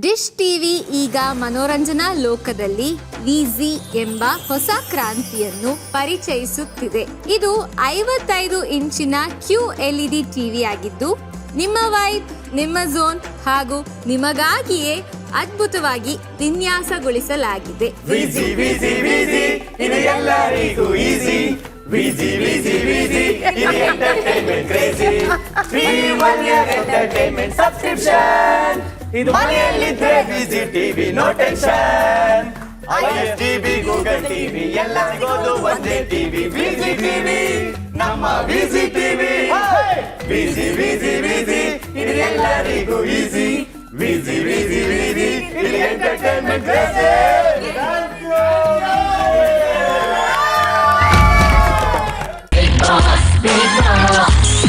Dish TV ಈಗ ಮನೋರಂಜನಾ ಲೋಕದಲ್ಲಿ ವಿಜಿ ಎಂಬ ಹೊಸ ಕ್ರಾಂತಿಯನ್ನು ಪರಿಚಯಿಸುತ್ತಿದೆ. ಇದು ಐವತ್ತೈದು ಇಂಚಿನ ಕ್ಯೂ ಎಲ್ಇಡಿ ಟಿವಿ ಆಗಿದ್ದು, ನಿಮ್ಮ ವೈಫ್ ನಿಮ್ಮ ಝೋನ್ ಹಾಗೂ ನಿಮಗಾಗಿಯೇ ಅದ್ಭುತವಾಗಿ ವಿನ್ಯಾಸಗೊಳಿಸಲಾಗಿದೆ. ಸಬ್ಸ್ಕ್ರಿಪ್ಷನ್ ಇದು ಮನೆಯಲ್ಲಿದ್ರೆ ಬಿಸಿ TV no tension IS TV Google TV ಎಲ್ಲ ಎಲ್ಲರಿಗೋದು ಒಂದೇ ಟಿವಿ ಬಿಸಿ ಟಿವಿ ನಮ್ಮ ಬಿಸಿ ಟಿವಿ ಬಿಸಿ ಬಿಸಿ ಬಿಸಿ ಇದು ಎಲ್ಲರಿಗೂ ಈಸಿ ಬಿಸಿ ಬಿಸಿ ಬಿಸಿ ಇದು entertainment Big Boss, Big Boss.